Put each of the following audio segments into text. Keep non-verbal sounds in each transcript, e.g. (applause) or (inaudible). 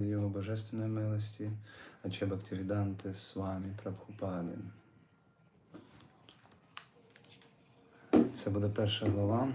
Його божественної милості, Аче Бхактивіданти Свамі Прабхупади. Це буде перша глава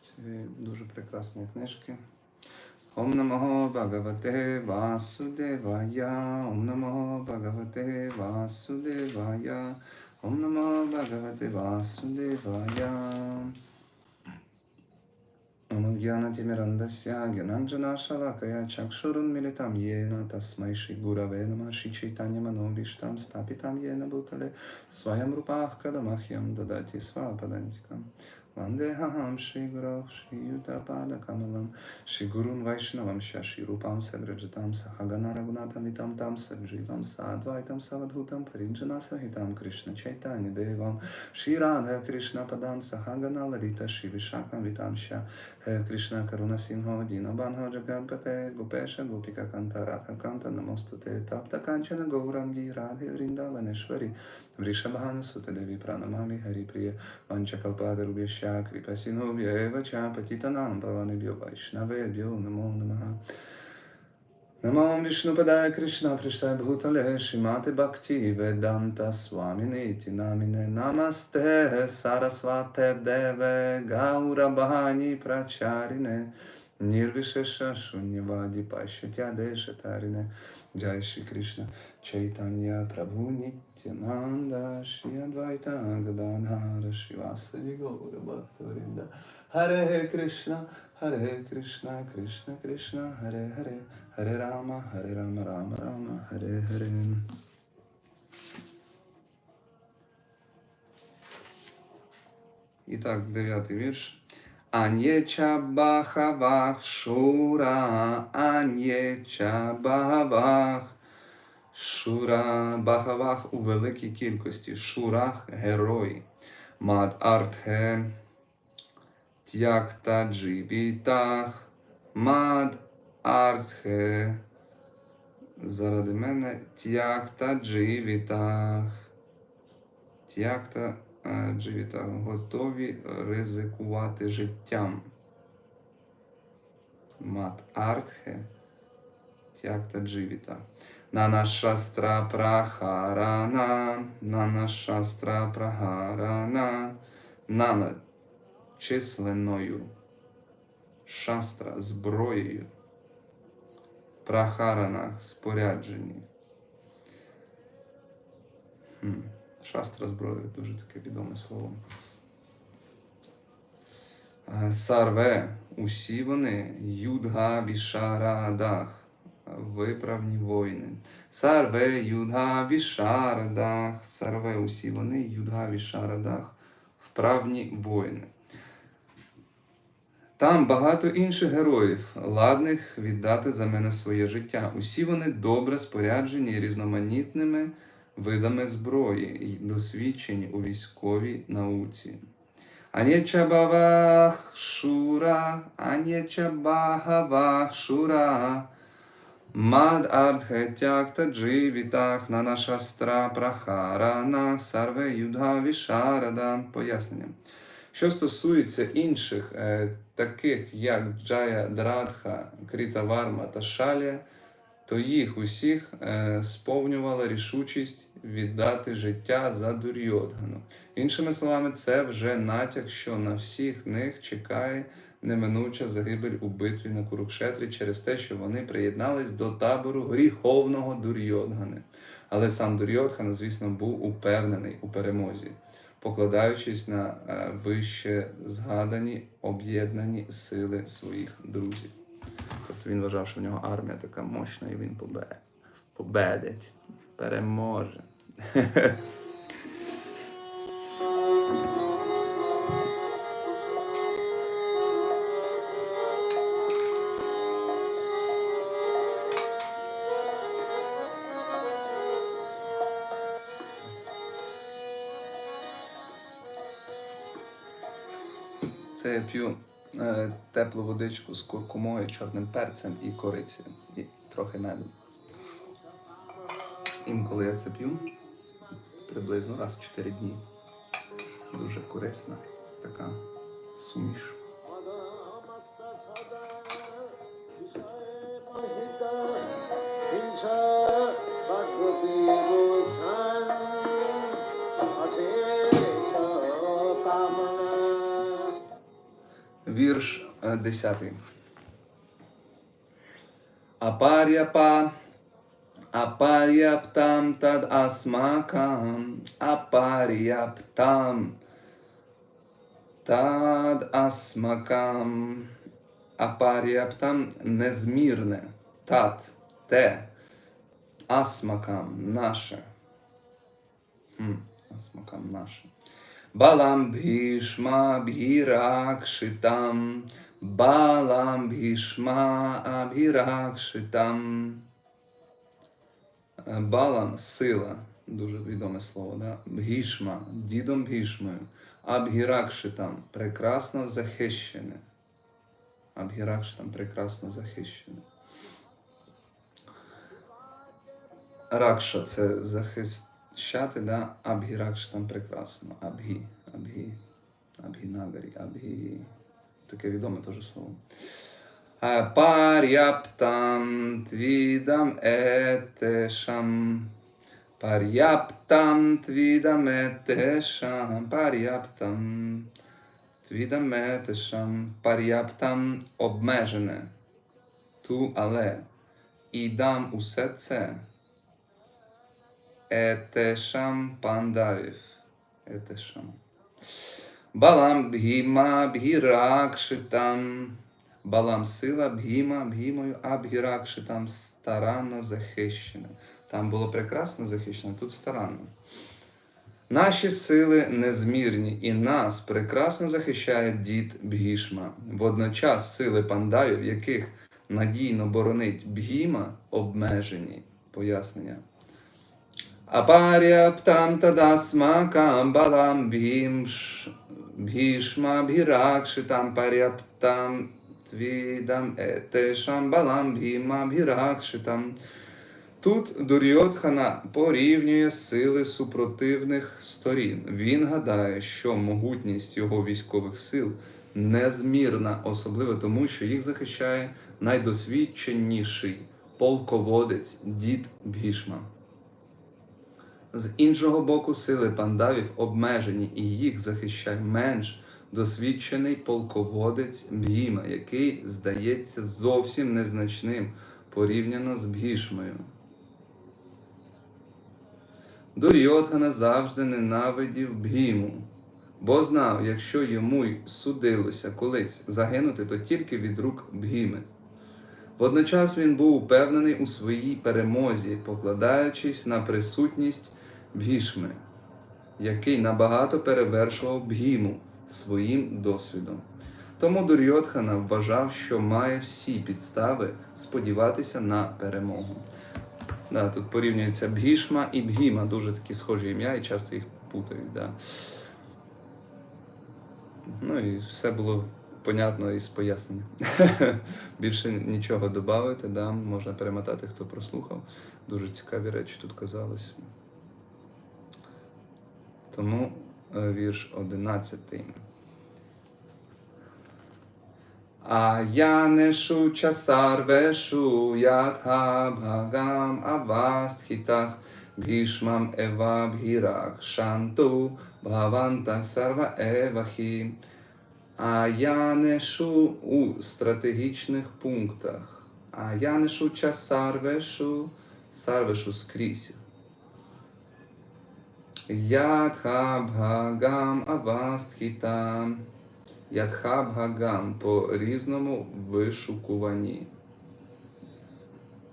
цієї дуже прекрасної книжки. Ом Намаго Бхагавате Васудевая, Ом Намаго Бхагавате Васудевая, Ом Намаго Бхагавате Васудевая. ज्ञानतिमिरन्दस्य ज्ञानाञ्जनाशलाकया चक्षुरुन्मिलितं येन तस्मै श्रीगुरवे नमः श्रीचैतन्यमनोभीष्टं स्थापितं येन भूतले स्वयं रूपाः कदमह्यं ददति स्वापदन्तिकं वन्देऽहं श्रीगुरोः श्रीयुतपादकमलं श्रीगुरून् वैष्णवं च श्रीरूपां सद्रजतां सहगना रघुनाथमितं तं सज्जीवं साद्वैतं सवधूतं परिञ्जनसहितं कृष्णचैतन्यदेवं श्रीराधाकृष्णपदां सहगना ललिता श्रीविशाखान्वितां च He Krishna Karuna Sinho Dina Banho Jagadpate Gopesha Gopika Kanta Radha Kanta Namostute Tapta Kanchana Gaurangi Radhe Vrindavaneshwari Vrishabhanu Sute Devi Pranamami Hari Priya Vanchakalpada Rubhyasya Kripa Sinubhya Eva Cha Patitanam Pavanebhyo Vaishnavebhyo Namo Namaha नमो कृष्ण पृष्ठ भूतले श्रीमाते भक्ति वेदांत स्वामिनीति नामिने नमस्ते, सारस्वाते देवे गौरवाणी प्रचारिणे, निर्विशेष शून्यवादी पाश्यत्यादेशतारिणे जय श्री कृष्ण चैतन्य प्रभु नित्यानंद श्री अद्वैता गदाधार श्रीवासरि गौरभक्तवृन्द। हरे Krishna. Hare Krishna Krishna Krishna Hare Hare Hare Rama Hare Rama Rama Rama Hare Hare І так, дев'ятий вірш. Анєча бахавах шура, анєча бахавах. Шура бахавах у великій кількості. Шурах герої. Мад артхе тякта джибітах. Мад артхе. Заради мене тякта дживітах. Тякта е, дживітах. Готові ризикувати життям. Мат артхе. Тякта дживіта. Нана шастра прахарана. Нана шастра прахарана. Нана численною. Шастра зброєю. Прахарана споряджені. Шастра зброя дуже таке відоме слово. Е, Сарве, усі вони, юдга бішарадах, виправні воїни. Сарве, юдга бішарадах, сарве, усі вони, юдга бішарадах, вправні воїни. Там багато інших героїв, ладних віддати за мене своє життя. Усі вони добре споряджені різноманітними видами зброї й досвідчені у військовій науці. Анєча бавах шура, анєча шура. Мад артхетяк та дживітах на наша стра прахарана сарве юдга вішарада. Пояснення. Що стосується інших, е, таких як Джая Драдха, Кріта Варма та Шалія, то їх усіх е, сповнювала рішучість віддати життя за Дурйодгану. Іншими словами, це вже натяк, що на всіх них чекає неминуча загибель у битві на Курукшетрі через те, що вони приєднались до табору гріховного Дурйодгани. Але сам Дурйодхан, звісно, був упевнений у перемозі, покладаючись на е, вище згадані об'єднані сили своїх друзів. Тобто він вважав, що в нього армія така мощна, і він побе... победить, переможе. (laughs) Це я п'ю е, теплу водичку з куркумою, чорним перцем і корицею. І трохи меду. Інколи я це п'ю приблизно раз в 4 дні. Дуже корисна така суміш. Вірш е, 10. Апар'япа, апар'яптам тад асмакам, апар'яптам тад асмакам, апар'яптам незмірне, тат, те, асмакам наше. Хм, асмакам наше. Балам бхішма бхіракшитам, балам бхішма абхіракшитам. Е, Балам сила, дуже відоме слово, да? Бхішма, дідом Бхішмою, абхіракшитам, прекрасно захищене. Абхіракшитам прекрасно захищене. Ракша це захищати, да? Абгіракш там прекрасно. Абгі, абгі, абгінагарі, абгі. Таке відоме теж слово. Пар'яптам твідам етешам. Пар'яптам твідам етешам. Пар'яптам твідам етешам. Пар'яптам обмежене. Ту але. І дам усе це. Етешам пандавів. Етешам. Балам бхіма бхіракшитам. Балам сила бхіма бхімою абгіракшитам старанно захищена. Там було прекрасно захищено, тут старанно. Наші сили незмірні, і нас прекрасно захищає дід Бгішма. Водночас сили пандавів, яких надійно боронить Бгіма, обмежені. Пояснення. Тадасмакам балам бхімш, бхішма бхіракшитам паряптам твідам етешам балам бхіма бхіракшитам. Тут Дурьотхана порівнює сили супротивних сторін. Він гадає, що могутність його військових сил незмірна, особливо тому, що їх захищає найдосвідченіший полководець дід Бхішма. З іншого боку, сили пандавів обмежені, і їх захищає менш досвідчений полководець Бгіма, який здається зовсім незначним порівняно з Бгішмою. Дурьотгана завжди ненавидів Бгіму, бо знав, якщо йому й судилося колись загинути, то тільки від рук Бгіми. Водночас він був упевнений у своїй перемозі, покладаючись на присутність Бгішми, який набагато перевершував Бгіму своїм досвідом. Тому Дурьотхана вважав, що має всі підстави сподіватися на перемогу. Да, тут порівнюється Бгішма і Бгіма, дуже такі схожі ім'я, і часто їх путають. Да. Ну і все було понятно із поясненням. (laughs) Більше нічого додати, да, можна перемотати, хто прослухав. Дуже цікаві речі тут казалось. Тому е, вірш 11. Аянешу часарвешу ядха бхагам авастхитах бхішмам ева бхірак шанту бхавантах сарва евахі. Аянешу у стратегічних пунктах. Аянешу часарвешу сарвешу скрізь. Ядха бхагам авастхитам. Ядхабгагам по різному вишукувані.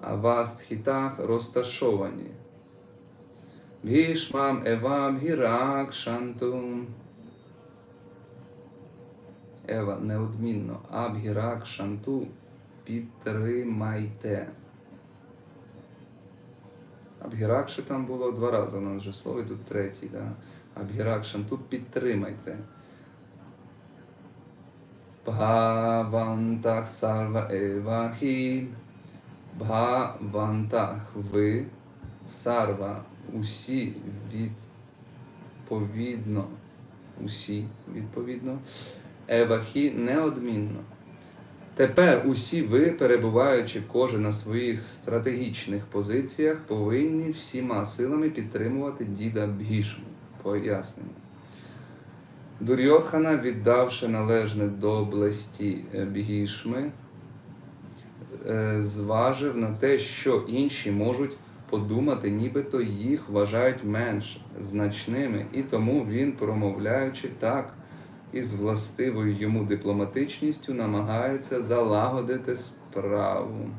Авастхітах розташовані. Бhішмам евам гірак. Ева неодмінно. Абгірак шанту підтримайте. Абгіракши там було два рази, у нас вже слово, і тут третій. Да? Абгірак шанту підтримайте. Бхавантах сарва евахі. Бхавантах ви. Сарва. Усі відповідно. Усі відповідно. Евахі неодмінно. Тепер усі ви, перебуваючи кожен на своїх стратегічних позиціях, повинні всіма силами підтримувати діда Бгішму. Пояснення. Дурьотхана, віддавши належне доблесті е, Бгішми, е, зважив на те, що інші можуть подумати, нібито їх вважають менш значними, і тому він, промовляючи так із властивою йому дипломатичністю, намагається залагодити справу.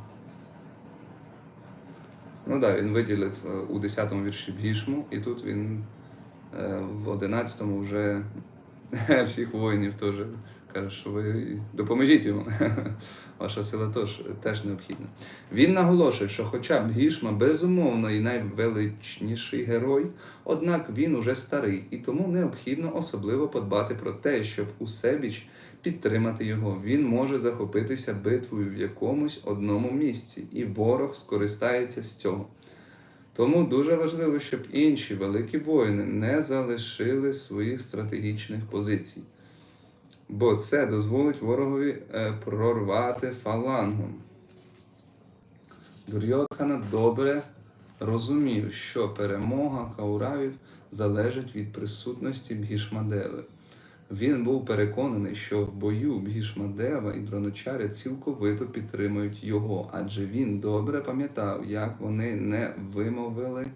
Ну так, да, він виділив е, у 10-му вірші Бгішму, і тут він е, в 11-му вже (laughs) всіх воїнів теж каже, що ви допоможіть йому. (laughs) Ваша сила теж, теж необхідна. Він наголошує, що хоча б Гішма безумовно і найвеличніший герой, однак він уже старий, і тому необхідно особливо подбати про те, щоб усебіч підтримати його. Він може захопитися битвою в якомусь одному місці, і ворог скористається з цього. Тому дуже важливо, щоб інші великі воїни не залишили своїх стратегічних позицій, бо це дозволить ворогові е, прорвати фалангу. Дурьотхана добре розумів, що перемога кауравів залежить від присутності Бгішмадеви. Він був переконаний, що в бою Бгішмадева і Дроночаря цілковито підтримують його, адже він добре пам'ятав, як вони не вимовили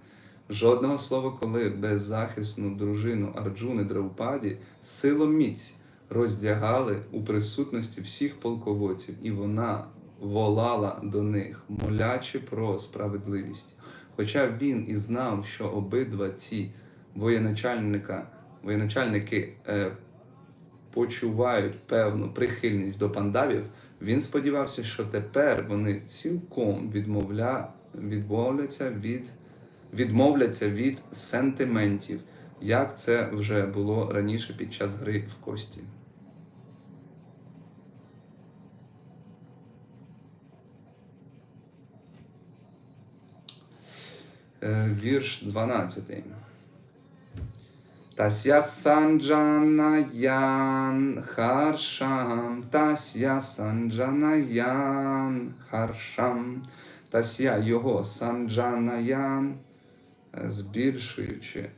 жодного слова, коли беззахисну дружину Арджуни Драупаді силоміць роздягали у присутності всіх полководців, і вона волала до них, молячи про справедливість. Хоча він і знав, що обидва ці воєначальника, воєначальники е, почувають певну прихильність до пандавів, він сподівався, що тепер вони цілком відмовля... відмовляться від відмовляться від сентиментів, як це вже було раніше під час гри в кості. Е, Вірш 12. Тася санджанаян харшам, тася санджанаян харшам, тася його санджанаян, е, збільшуючи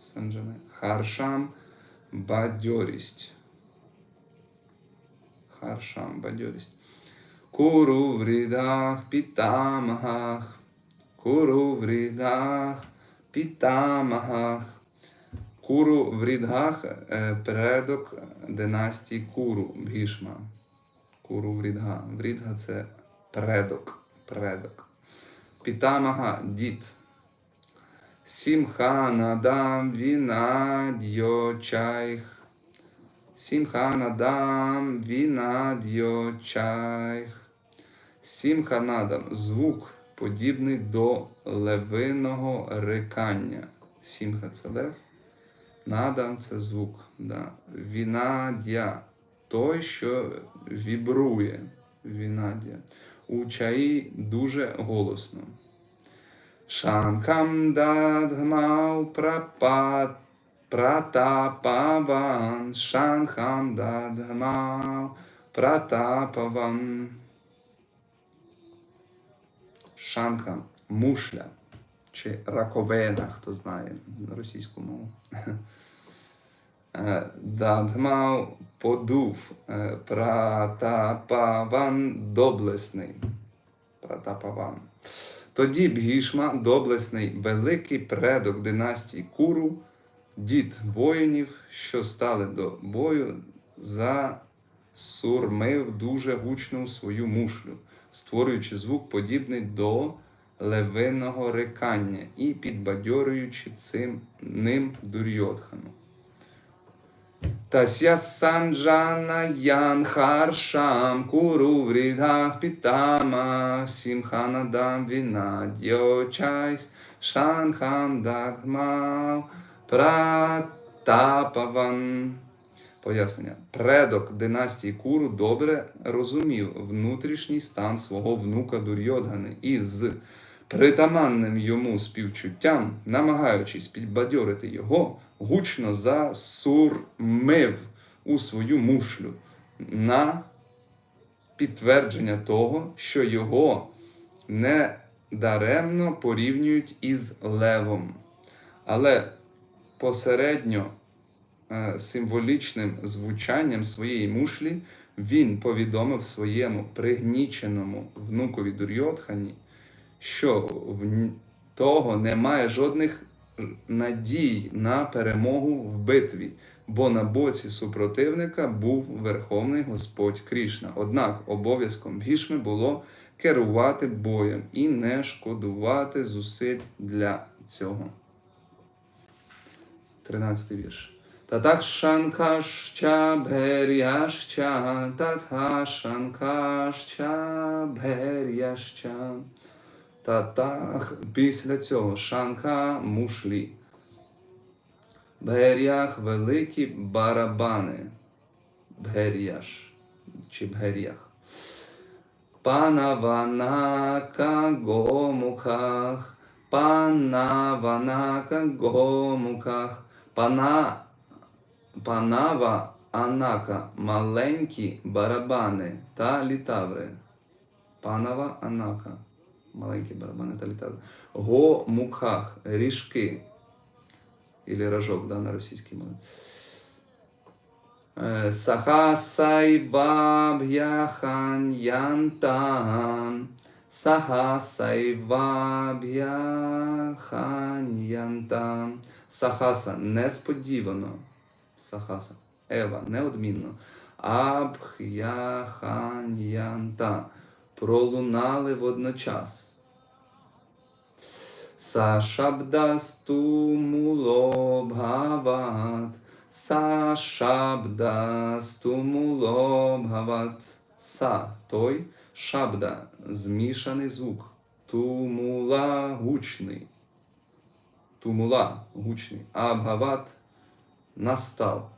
санджана, харшам бадьорість. Харшам бадьорість. Куру в рідах питамагах, куру в рідах питамагах. Куру в рідгах е, предок династії Куру Бгішма. Куру в рідга. В рідга це предок. предок. Пітамага дід. Сімханадам вінадьо чайх. Сімханадам вінадьо чайх. Сімханадам звук подібний до левиного рикання. Сімха це лев. Надам це звук. Да. Вінадя той, що вібрує. Вінадя. У чаї дуже голосно. Шанкам дадгмау прапат пратапаван. Шанхам дадгмау пратапаван. Шанхам мушля чи раковина, хто знає російську мову. (laughs) Е, Дадмав подув е, Пратапаван доблесний. Пратапаван. Тоді Бгішма, доблесний великий предок династії Куру, дід воїнів, що стали до бою, засурмив дуже гучну свою мушлю, створюючи звук подібний до левиного рикання і підбадьорюючи цим ним Дурьотхану. Тася санджана ян харшам куру в рідах питама сімханадам вінадьо чайх шанхам дадмав пратапаван. Пояснення. Предок династії Куру добре розумів внутрішній стан свого внука Дурьодгани і з притаманним йому співчуттям, намагаючись підбадьорити його, гучно засурмив у свою мушлю на підтвердження того, що його не даремно порівнюють із левом, але посередньо е, символічним звучанням своєї мушлі він повідомив своєму пригніченому внукові Дурйотхані, що в того немає жодних надій на перемогу в битві, бо на боці супротивника був Верховний Господь Крішна. Однак обов'язком Бхішми було керувати боєм і не шкодувати зусиль для цього. 13 вірш. Татах беряща, татха беряща. Татах після цього шанка мушлі. Бгерях великі барабани. Бгеряш чи бгерях. Панаванака гомуках. Панаванака гомуках. Пана, панава анака маленькі барабани та літаври. Панава анака. Маленькі барабани та літаври. Го муках ріжки. Или рожок, да, на російській мові. Е, Сахасай ваб'яхан янтам. Сахасай ваб'яхан янтам. Сахаса несподівано. Сахаса. Ева неодмінно. Абхяхан янта. Пролунали водночас. Сашабдастумулобгават. Сашабдастумулобгават. Са той шабда змішаний звук. Тумула гучний. Тумула гучний. Абгават настав.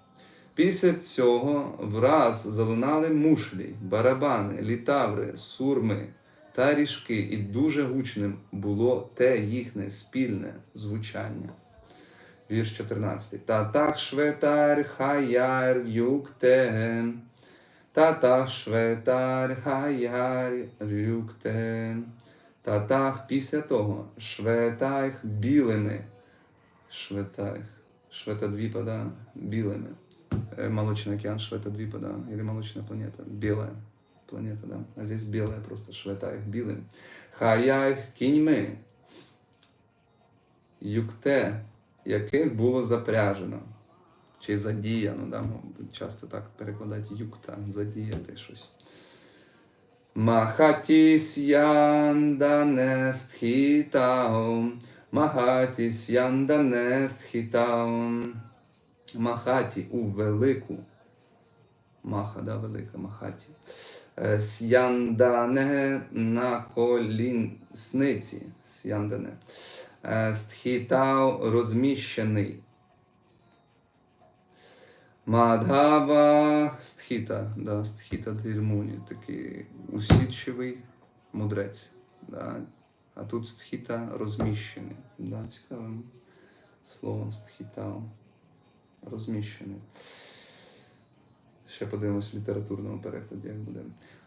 Після цього враз залунали мушлі, барабани, літаври, сурми та ріжки, і дуже гучним було те їхнє спільне звучання. Вірш 14. Татах шветар хаяр юктем. Татах шветар хаяр юктем. Татах після того шветайх білими. Шветайх. Шветадвіпа, да, білими. Э, Молочный океан Шветадвипа, да, или молочная планета, белая планета, да, а здесь белая просто Шветайх, білим. Хаяйх кіньми, юкте, яких було запряжено, чи задіяно, да, часто так перекладають юкта, задіяти щось. Махатіс яндане стхітаум, Махатіс яндане стхітаум. Махаті у велику. Маха, да, велика Махаті. Е, Сяндане на колісниці. Сяндане. Е, Стхітав розміщений. Мадгава стхіта, да, стхіта дирмуні, такий усідчивий мудрець. Да. А тут стхіта розміщений. Да, цікаве слово стхітав розміщений. Ще подивимось в літературному перекладі, як буде.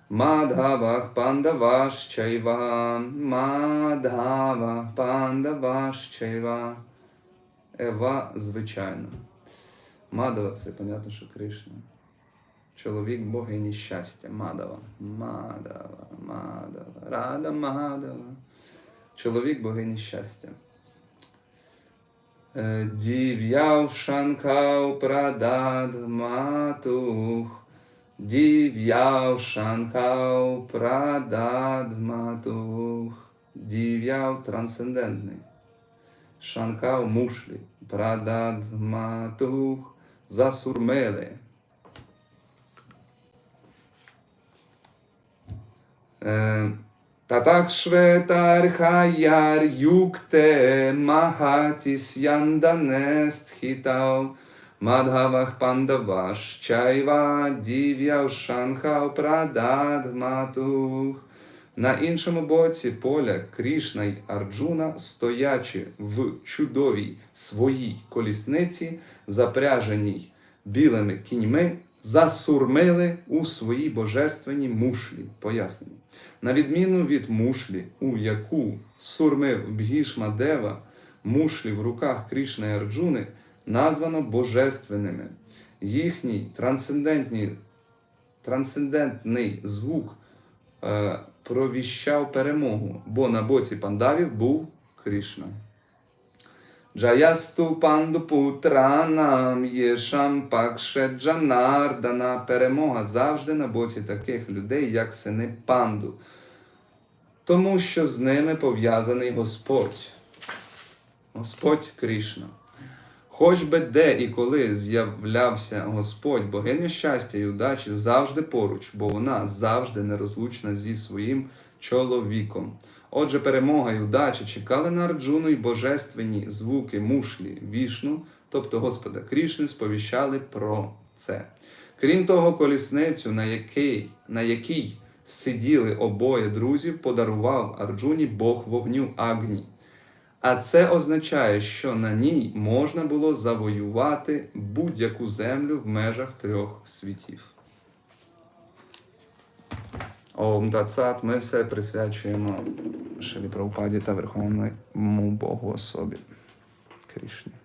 Мадгавах пандаваш чайва, Мадгавах пандаваш чайва. Ева, звичайно. Мадава це, понятно, що Кришна. Чоловік богині щастя. Мадава. Мадава, Мадава. Рада Мадава. Чоловік богині щастя. Дів'яв шанкав прадад матух, дів'яв шанкав прадад матух, дів'яв трансцендентний, шанкав мушлі, прадад матух, засурмили. Е, Татах шветар хаяр юкте махатіс яндане стхітав, Мадгавах пандаваш чайва дів'яв шанхав прадад матух. На іншому боці поля Крішна й Арджуна, стоячи в чудовій своїй колісниці, запряженій білими кіньми, засурмили у своїй божественній мушлі. Пояснення. На відміну від мушлі, у яку сурмив Бгішма Дева, мушлі в руках Крішна і Арджуни названо божественними. Їхній трансцендентний, трансцендентний звук е, провіщав перемогу, бо на боці пандавів був Кришна. Джаясту панду путранам єшам пакше джанардана. Перемога завжди на боці таких людей, як сини панду. Тому що з ними пов'язаний Господь. Господь Кришна. Хоч би де і коли з'являвся Господь, богиня щастя і удачі завжди поруч, бо вона завжди нерозлучна зі своїм чоловіком. Отже, перемога і удача чекали на Арджуну і божественні звуки мушлі вішну, тобто Господа Крішни, сповіщали про це. Крім того, колісницю, на якій, на якій сиділи обоє друзів, подарував Арджуні Бог вогню Агні. А це означає, що на ній можна було завоювати будь-яку землю в межах трьох світів. Ом Тацат, ми все присвячуємо Шилі Прабхупаді та Верховному Богу особі Крішні.